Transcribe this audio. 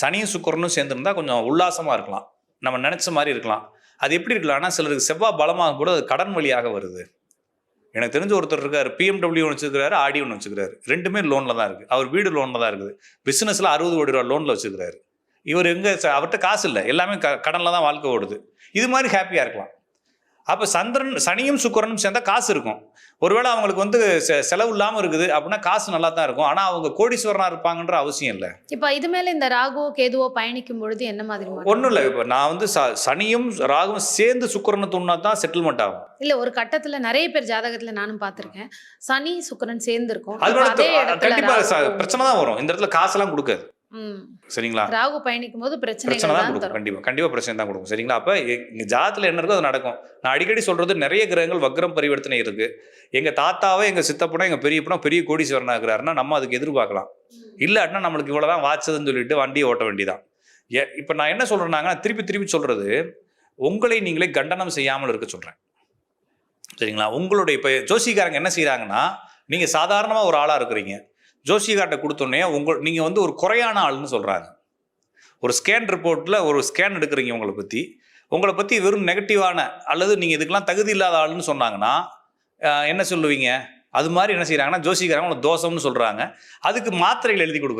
சனியும் சுக்கரனும் சேர்ந்துருந்தா கொஞ்சம் உல்லாசமாக இருக்கலாம். நம்ம நினச்ச மாதிரி இருக்கலாம். அது எப்படி இருக்கலாம்னா சிலருக்கு செவ்வாய் பலமாக கூட அது கடன் வழியாக வருது. எனக்கு தெரிஞ்ச ஒருத்தர் இருக்கார். பிஎம்டபிள்யூ ஒன்று வச்சுக்கிறாரு ஆடி ஒன்று வச்சுக்கிறாரு ரெண்டுமே லோனில் தான் இருக்குது அவர் வீடு லோனில் தான் இருக்குது. பிஸ்னஸில் அறுபது கோடி ரூபா லோனில் வச்சுக்கிறாரு இவர் எங்கே அவர்கிட்ட காசு இல்லை. எல்லாமே க கடனில் தான் வாழ்க்கை ஓடுது. இது மாதிரி ஹாப்பியாக இருக்கலாம். அப்போ சந்திரன் சனியும் சுக்கிரனும் சேர்ந்தா காசு இருக்கும். ஒருவேளை அவங்களுக்கு வந்து செலவு இல்லாமல் இருக்குது அப்படின்னா காசு நல்லா தான் இருக்கும். ஆனால் அவங்க கோடீஸ்வரனாக இருப்பாங்கன்ற அவசியம் இல்லை. இப்போ இது மேல இந்த ராகுவோ கேதுவோ பயணிக்கும் பொழுது என்ன மாதிரி? ஒன்றும் இல்லை. இப்போ நான் வந்து சனியும் ராகும் சேர்ந்து சுக்கிரனை தூண்ணா தான் செட்டில்மெண்ட் ஆகும். இல்ல ஒரு கட்டத்துல நிறைய பேர் ஜாதகத்துல நானும் பார்த்திருக்கேன். சனி சுக்கிரன் சேர்ந்து இருக்கும் அதோட அதே இடத்துல கண்டிப்பாக பிரச்சனை தான் வரும். இந்த இடத்துல காசெல்லாம் கொடுக்காது. சரிங்களா? ராகு பயணிக்கும் போது பிரச்சனை பிரச்சனைகள் தான் கொடுக்கும். கண்டிப்பாக கண்டிப்பாக பிரச்சனை தான் கொடுக்கும். சரிங்களா? அப்போ எங்கள் ஜாதத்தில் என்ன இருக்கோ அது நடக்கும். நான் அடிக்கடி சொல்கிறது நிறைய கிரகங்கள் வக்ரம் பரிவர்த்தனை இருக்குது எங்கள் தாத்தாவே எங்கள் சித்தப்பனா எங்கள் பெரியப்பனா பெரிய கோடீஸ்வரனா இருக்கிறாருன்னா நம்ம அதுக்கு எதிர்பார்க்கலாம். இல்லாட்டினா நம்மளுக்கு இவ்வளோ தான் வாச்சதுன்னு சொல்லிட்டு வண்டியை ஓட்ட வேண்டியதான் ஏ இப்போ நான் என்ன சொல்கிறேன்னாங்க திருப்பி திருப்பி சொல்கிறது உங்களை நீங்களே கண்டனம் செய்யாமல் இருக்க சொல்கிறேன் சரிங்களா? உங்களுடைய இப்போ ஜோசிக்காரங்க என்ன செய்கிறாங்கன்னா நீங்கள் சாதாரணமாக ஒரு ஆளாக இருக்கிறீங்க. ஜோசிகார்ட்ட கொடுத்தோன்னே உங்கள் நீங்கள் வந்து ஒரு குறையான ஆள்னு சொல்கிறாங்க ஒரு ஸ்கேன் ரிப்போர்ட்டில் ஒரு ஸ்கேன் எடுக்கிறீங்க உங்களை பற்றி உங்களை பற்றி வெறும் நெகட்டிவான அல்லது நீங்கள் இதுக்கெல்லாம் தகுதி இல்லாத ஆளுன்னு சொன்னாங்கன்னா என்ன சொல்லுவீங்க? அது மாதிரி என்ன செய்கிறாங்கன்னா ஜோசிக்காரங்க உங்களுக்கு தோஷம்னு சொல்கிறாங்க அதுக்கு மாத்திரைகள் எழுதி கொடுக்குறாங்க.